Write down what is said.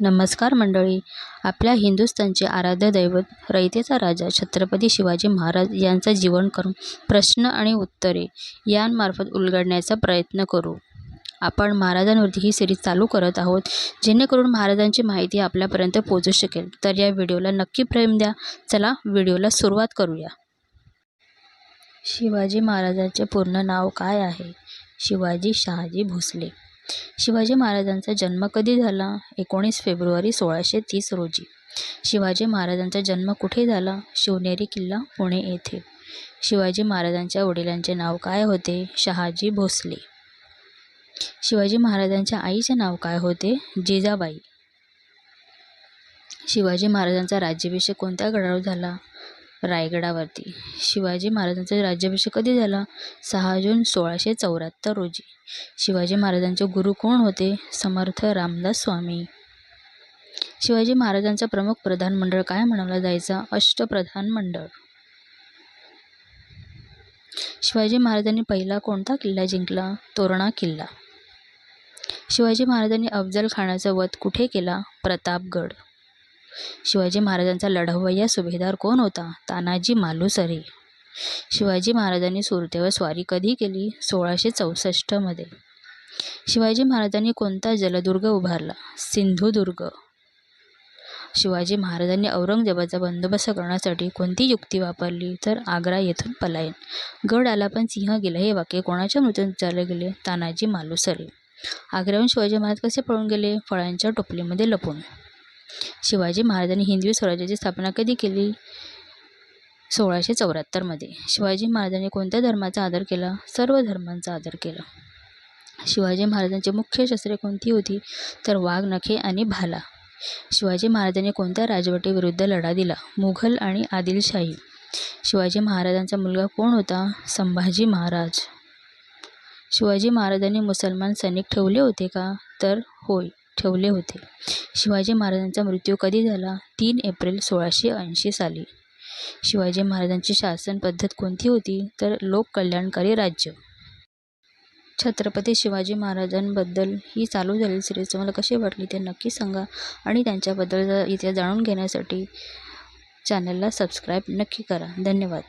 नमस्कार मंडळी. आपल्या हिंदुस्थानचे आराध्य दैवत रयतेचा राजा छत्रपती शिवाजी महाराज यांचं जीवन करून प्रश्न आणि उत्तरे यांमार्फत उलगडण्याचा प्रयत्न करू. आपण महाराजांवरती ही सिरीज चालू करत आहोत जेणेकरून महाराजांची माहिती आपल्यापर्यंत पोहोचू शकेल. तर या व्हिडिओला नक्की प्रेम द्या. चला व्हिडिओला सुरुवात करूया. शिवाजी महाराजांचे पूर्ण नाव काय आहे? शिवाजी शहाजी भोसले. शिवाजी महाराजांचा जन्म कधी झाला? एकोणीस फेब्रुवारी सोळाशे तीस रोजी. शिवाजी महाराजांचा जन्म कुठे झाला? शिवनेरी किल्ला पुणे येथे. शिवाजी महाराजांच्या वडिलांचे नाव काय होते? शहाजी भोसले. शिवाजी महाराजांच्या आईचे नाव काय होते? जिजाबाई. शिवाजी महाराजांचा राज्याभिषेक कोणत्या गडावर झाला? रायगडावरती. शिवाजी महाराजांचा राज्याभिषेक कधी झाला? सहा जून सोळाशे चौऱ्याहत्तर रोजी. शिवाजी महाराजांचे गुरु कोण होते? समर्थ रामदास स्वामी. शिवाजी महाराजांचा प्रमुख प्रधान मंडळ काय म्हणाला जायचा? अष्टप्रधान मंडळ. शिवाजी महाराजांनी पहिला कोणता किल्ला जिंकला? तोरणा किल्ला. शिवाजी महाराजांनी अफजल खानाचा वध कुठे केला? प्रतापगड. शिवाजी महाराजांचा लढवय्या सुभेदार कोण होता? तानाजी मालुसरे. शिवाजी महाराजांनी सुरतेवर स्वारी कधी केली? सोळाशे चौसष्टमध्ये शिवाजी महाराजांनी कोणता जलदुर्ग उभारला? सिंधुदुर्ग. शिवाजी महाराजांनी औरंगजेबाचा बंदोबस्त करण्यासाठी कोणती युक्ती वापरली? तर आग्रा येथून पलायन. गड आला पण सिंह गेला. हे वाक्य कोणाच्या मृत्यून विचारले गेले? तानाजी मालुसरे. आग्र्याहून शिवाजी महाराज कसे पळून गेले? फळांच्या टोपलीमध्ये लपून. शिवाजी महाराजांनी हिंदवी स्वराज्याची स्थापना कधी केली? सोळाशे चौऱ्याहत्तरमध्ये शिवाजी महाराजांनी कोणत्या धर्माचा आदर केला? सर्व धर्मांचा आदर केला. शिवाजी महाराजांची मुख्य शस्त्रे कोणती होती? तर वाघ नखे आणि भाला. शिवाजी महाराजांनी कोणत्या राजवटीविरुद्ध लढा दिला? मुघल आणि आदिलशाही. शिवाजी महाराजांचा मुलगा कोण होता? संभाजी महाराज. शिवाजी महाराजांनी मुसलमान सैनिक ठेवले होते का? तर होय. ठेवले होते. शिवाजी महाराजांचा मृत्यू कधी झाला? तीन एप्रिल सोळाशे ऐंशी साली. शिवाजी महाराजांची शासन पद्धत कोणती होती? तर लोककल्याणकारी राज्य. छत्रपती शिवाजी महाराजांबद्दल ही चालू झालेली सिरीज तुम्हाला कशी वाटली ते नक्की सांगा आणि त्यांच्याबद्दल इथे जाणून घेण्यासाठी चॅनलला सबस्क्राईब नक्की करा. धन्यवाद.